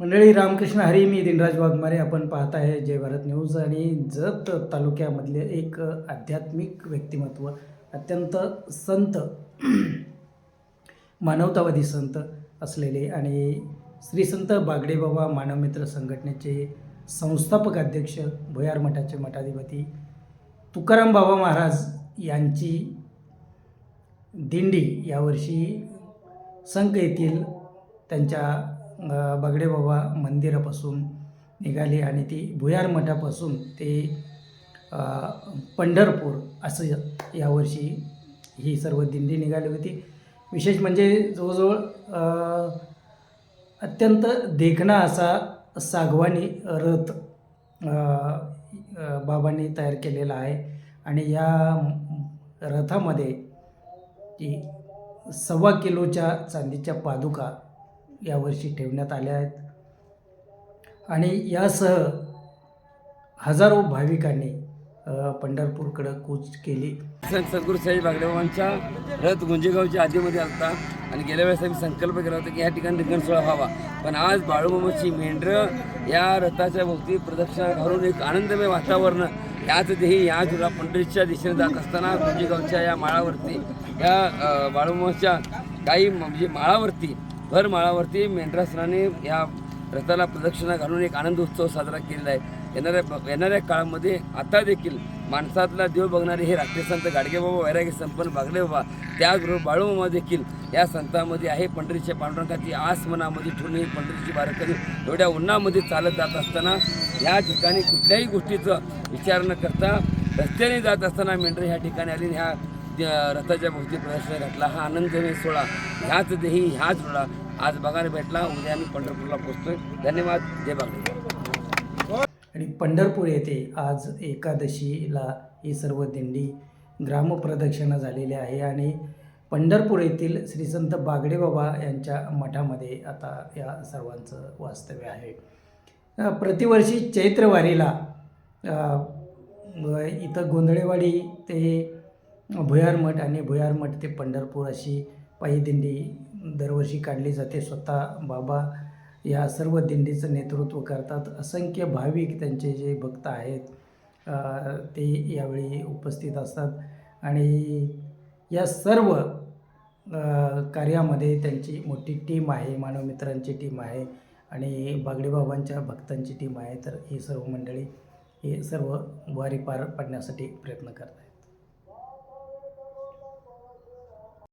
मंडळी रामकृष्ण हरी मी दिनराज वाघमारे. आपण पाहत आहे जय भारत न्यूज आणि जत तालुक्यामधले एक आध्यात्मिक व्यक्तिमत्व अत्यंत संत मानवतावादी संत असलेले आणि श्री संत बागडेबाबा मानवमित्र संघटनेचे संस्थापक अध्यक्ष भुयार मठाचे मठाधिपती तुकाराम बाबा महाराज यांची दिंडी यावर्षी संघ येथील त्यांच्या अ, मंदिरापासून निघाली आणि ती भुयार मठापासून ते पंढरपूर असं यावर्षी ही सर्व दिंडी निघाली होती. विशेष म्हणजे जवळजवळ अत्यंत देखणा असा सागवानी रथ बाबांनी तयार केलेला आहे. आणि या रथामध्ये की सव्वा किलोच्या चांदीच्या पादुका यावर्षी ठेवण्यात आल्या आहेत. आणि यासह हजारो भाविकांनी पंढरपूरकडं कूच केली. संत सद्गुरू साई बागडेबाबांच्या रथ गुंजेगावच्या आधीमध्ये आलता आणि गेल्या वेळेस आम्ही संकल्प केला होता की या ठिकाणी रिंगण सोहळा व्हावा. पण आज बाळूमामाची मेंढरं या रथाच्या भोवती प्रदक्षिणा घालून एक आनंदमय वातावरण याच देही या जुला पंढरीच्या दिशेने जात असताना गुंजेगावच्या या माळावरती या अ, बाळूमामाच्या काही म्हणजे माळावरती भर माळावरती मेंढरासनाने या रथाला प्रदक्षिणा घालून एक आनंद उत्सव साजरा केलेला आहे. येणाऱ्या येणाऱ्या काळामध्ये आता देखील माणसातला देव बघणारे हे राष्ट्रीय संत गाडगेबाबा वैरागी संपन्न भागले बाबा त्याचबरोबर बाळूमामा देखील या संतांमध्ये आहे. पंढरीच्या पांडुरंगाची आस मनामध्ये ठेवून ही पंढरीची बारकरी एवढ्या उन्हामध्ये चालत जात असताना या ठिकाणी कुठल्याही गोष्टीचं विचार न करता रस्त्याने जात असताना मेंढर ह्या ठिकाणी आली ह्या रथाच्या भोवती प्रदर्शन घातला. हा आनंदमय सोहळा ह्याच देही ह्याच रोडा आज बघायला भेटला. उद्या आम्ही पंढरपूरला पोचतोय धन्यवाद. जय बागडे. आणि पंढरपूर येथे आज एकादशीला ही सर्व दिंडी ग्रामप्रदक्षिणा झालेली आहे आणि पंढरपूर येथील श्री संत बागडेबाबा यांच्या मठामध्ये आता या सर्वांचं वास्तव्य आहे. प्रतिवर्षी चैत्रवारीला इथं गोंधळेवाडी ते भुयार मठ आणि भुयार मठ ते पंढरपूर अशी पायी दिंडी दरवर्षी काढली जाते. स्वतः बाबा या सर्व दिंडीचं नेतृत्व करतात. असंख्य भाविक त्यांचे जे भक्त आहेत ते यावेळी उपस्थित असतात. आणि या सर्व कार्यामध्ये त्यांची मोठी टीम आहे मानवमित्रांची टीम आहे आणि बागडेबाबांच्या भक्तांची टीम आहे. तर ही सर्व मंडळी हे सर्व वारी पार पाडण्यासाठी प्रयत्न करत आहे